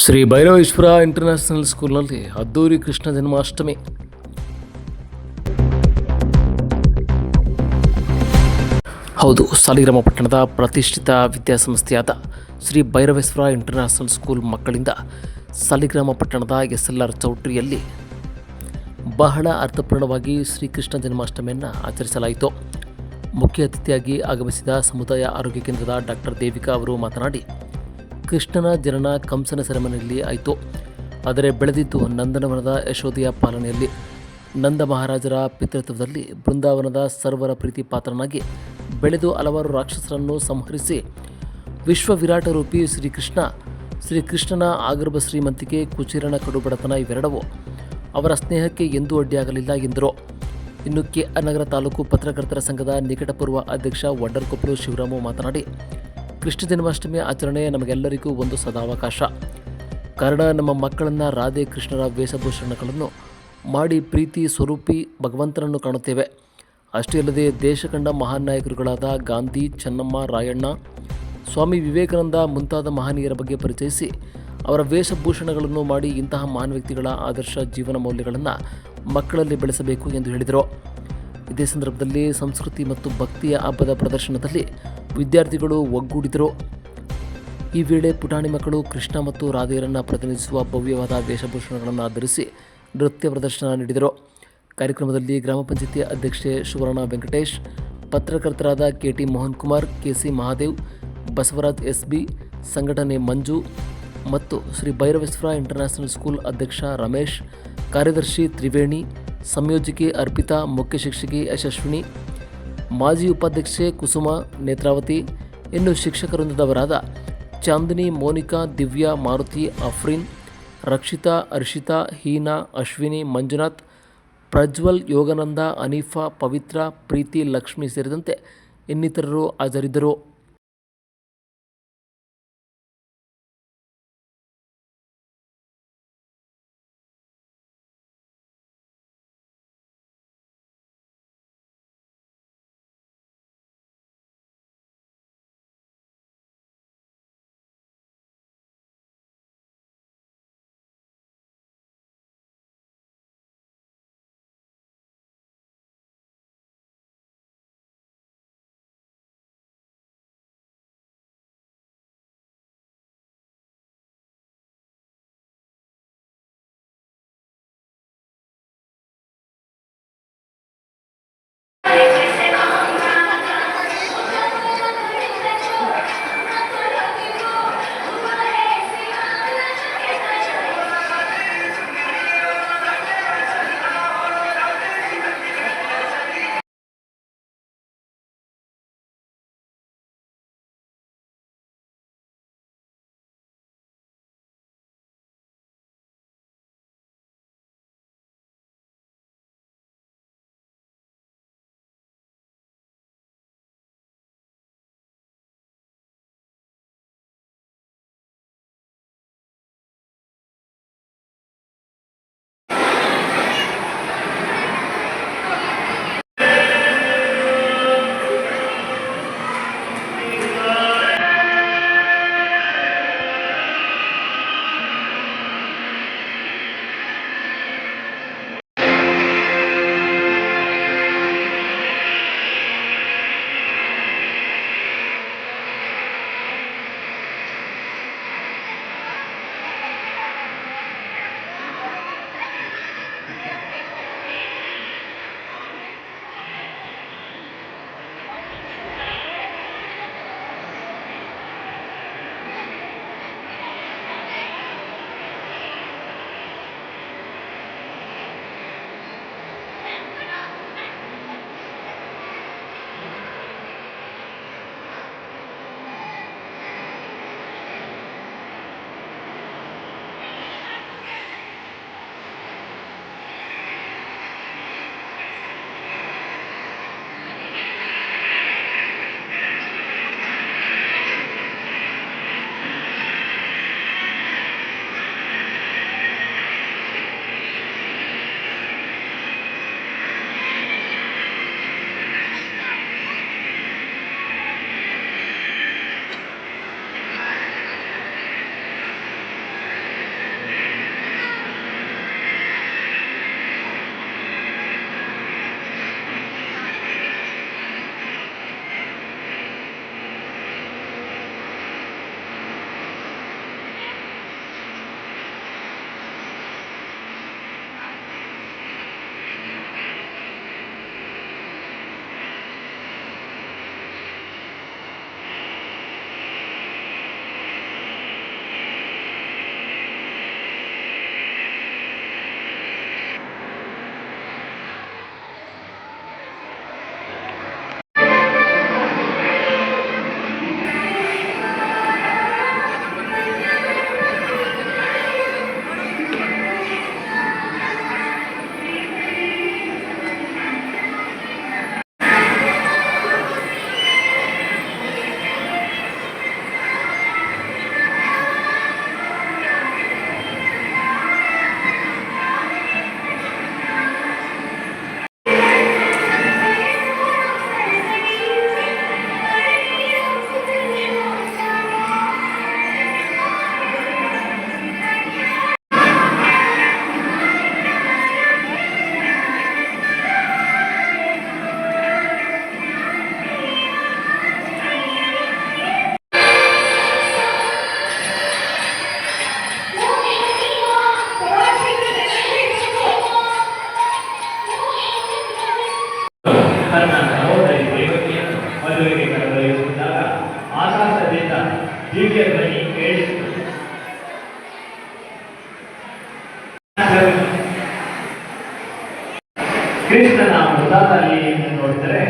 Shri Bhairaveshwara international ಸ್ಕೂಲ್ನಲ್ಲಿ ಅದ್ದೂರಿ ಕೃಷ್ಣ ಜನ್ಮಾಷ್ಟಮಿ. ಹೌದು, ಸಾಲಿಗ್ರಾಮ ಪಟ್ಟಣದ ಪ್ರತಿಷ್ಠಿತ ವಿದ್ಯಾಸಂಸ್ಥೆಯಾದ ಶ್ರೀ ಭೈರವೇಶ್ವರ ಇಂಟರ್ನ್ಯಾಷನಲ್ ಸ್ಕೂಲ್ ಮಕ್ಕಳಿಂದ ಸಾಲಿಗ್ರಾಮ ಪಟ್ಟಣದ ಎಸ್ ಎಲ್ ಆರ್ ಚೌಟ್ರಿಯಲ್ಲಿ ಬಹಳ ಅರ್ಥಪೂರ್ಣವಾಗಿ ಶ್ರೀಕೃಷ್ಣ ಜನ್ಮಾಷ್ಟಮಿಯನ್ನು ಆಚರಿಸಲಾಯಿತು. ಮುಖ್ಯ ಅತಿಥಿಯಾಗಿ ಆಗಮಿಸಿದ ಸಮುದಾಯ ಆರೋಗ್ಯ ಕೇಂದ್ರದ ಡಾಕ್ಟರ್ ದೇವಿಕಾ ಅವರು ಮಾತನಾಡಿ ಕೃಷ್ಣನ ಜನನ ಕಂಸನ ಸೆರೆಮನೆಯಲ್ಲಿ ಆಯಿತು. ಆದರೆ ಬೆಳೆದಿದ್ದು ನಂದನವನದ ಯಶೋಧೆಯ ಪಾಲನೆಯಲ್ಲಿ. ನಂದ ಮಹಾರಾಜರ ಪಿತೃತ್ವದಲ್ಲಿ ಬೃಂದಾವನದ ಸರ್ವರ ಪ್ರೀತಿ ಪಾತ್ರನಾಗಿ ಬೆಳೆದು ಹಲವಾರು ರಾಕ್ಷಸರನ್ನು ಸಂಹರಿಸಿ ವಿಶ್ವ ವಿರಾಟ ರೂಪಿ ಶ್ರೀಕೃಷ್ಣ, ಶ್ರೀಕೃಷ್ಣನ ಆಗರ್ಭ ಶ್ರೀಮಂತಿಕೆ ಕುಚೀರಣ ಕಡುಬಡತನ ಇವೆರಡವು ಅವರ ಸ್ನೇಹಕ್ಕೆ ಎಂದೂ ಅಡ್ಡಿಯಾಗಲಿಲ್ಲ ಎಂದರು. ಇನ್ನು ಕೆ ಆರ್ ನಗರ ತಾಲೂಕು ಪತ್ರಕರ್ತರ ಸಂಘದ ನಿಕಟಪೂರ್ವ ಅಧ್ಯಕ್ಷ ವಡ್ಡರ್ಕೊಪ್ಪಲು ಶಿವರಾಮು ಮಾತನಾಡಿ ಕೃಷ್ಣ ಜನ್ಮಾಷ್ಟಮಿ ಆಚರಣೆ ನಮಗೆಲ್ಲರಿಗೂ ಒಂದು ಸದಾವಕಾಶ. ಕಾರಣ ನಮ್ಮ ಮಕ್ಕಳನ್ನು ರಾಧೆ ಕೃಷ್ಣರ ವೇಷಭೂಷಣಗಳನ್ನು ಮಾಡಿ ಪ್ರೀತಿ ಸ್ವರೂಪಿ ಭಗವಂತನನ್ನು ಕಾಣುತ್ತೇವೆ. ಅಷ್ಟೇ ಅಲ್ಲದೆ ದೇಶ ಕಂಡ ಮಹಾನ್ ನಾಯಕರುಗಳಾದ ಗಾಂಧಿ, ಚೆನ್ನಮ್ಮ, ರಾಯಣ್ಣ, ಸ್ವಾಮಿ ವಿವೇಕಾನಂದ ಮುಂತಾದ ಮಹನೀಯರ ಬಗ್ಗೆ ಪರಿಚಯಿಸಿ ಅವರ ವೇಷಭೂಷಣಗಳನ್ನು ಮಾಡಿ ಇಂತಹ ಮಹಾನ್ ವ್ಯಕ್ತಿಗಳ ಆದರ್ಶ ಜೀವನ ಮೌಲ್ಯಗಳನ್ನು ಮಕ್ಕಳಲ್ಲಿ ಬೆಳೆಸಬೇಕು ಎಂದು ಹೇಳಿದರು. ಇದೇ ಸಂದರ್ಭದಲ್ಲಿ ಸಂಸ್ಕೃತಿ ಮತ್ತು ಭಕ್ತಿಯ ಹಬ್ಬದ ಪ್ರದರ್ಶನದಲ್ಲಿ ವಿದ್ಯಾರ್ಥಿಗಳು ಒಗ್ಗೂಡಿದರು. ಈ ವೇಳೆ ಪುಟಾಣಿ ಮಕ್ಕಳು ಕೃಷ್ಣ ಮತ್ತು ರಾಧೆಯರನ್ನು ಪ್ರತಿನಿಧಿಸುವ ಭವ್ಯವಾದ ವೇಷಭೂಷಣಗಳನ್ನು ಧರಿಸಿ ನೃತ್ಯ ಪ್ರದರ್ಶನ ನೀಡಿದರು. ಕಾರ್ಯಕ್ರಮದಲ್ಲಿ ಗ್ರಾಮ ಪಂಚಾಯತಿ ಅಧ್ಯಕ್ಷೆ Suvarna Venkatesh, ಪತ್ರಕರ್ತರಾದ K T Mohan Kumar K C Mahadev, Basavaraj S B ಸಂಘಟನೆ ಮಂಜು ಮತ್ತು ಶ್ರೀ ಭೈರವೇಶ್ವರ ಇಂಟರ್ನ್ಯಾಷನಲ್ ಸ್ಕೂಲ್ ಅಧ್ಯಕ್ಷ ರಮೇಶ್, ಕಾರ್ಯದರ್ಶಿ ತ್ರಿವೇಣಿ, ಸಂಯೋಜಕಿ ಅರ್ಪಿತಾ, ಮುಖ್ಯ ಶಿಕ್ಷಕಿ ಯಶಸ್ವಿನಿ ಮಾಜಿ ಉಪಾಧ್ಯಕ್ಷೆ ಕುಸುಮ ನೇತ್ರಾವತಿ, ಇನ್ನು ಶಿಕ್ಷಕವೃಂದದವರಾದ ಚಾಂದಿನಿ, ಮೋನಿಕಾ, ದಿವ್ಯಾ, ಮಾರುತಿ, ಅಫ್ರಿನ್, ರಕ್ಷಿತಾ ಅರ್ಷಿತಾ ಹೀನಾ, ಅಶ್ವಿನಿ, ಮಂಜುನಾಥ್, ಪ್ರಜ್ವಲ್, ಯೋಗಾನಂದ, ಅನೀಫಾ, ಪವಿತ್ರ, ಪ್ರೀತಿ, ಲಕ್ಷ್ಮಿ ಸೇರಿದಂತೆ ಇನ್ನಿತರರು ಹಾಜರಿದ್ದರು. ತನ್ನ ಸಹೋದರಿ ದೇವತೆಯ ಮದುವೆಗೆ ಕರೆದೊಯ್ಯುತ್ತಿದ್ದಾಗ ಆಕಾಶದಿಂದ ದಿವ್ಯ ಧ್ವನಿ ಕೃಷ್ಣನ ಮೃತಾತಲ್ಲಿ ಅಲ್ಲಿ ನೋಡಿದರೆ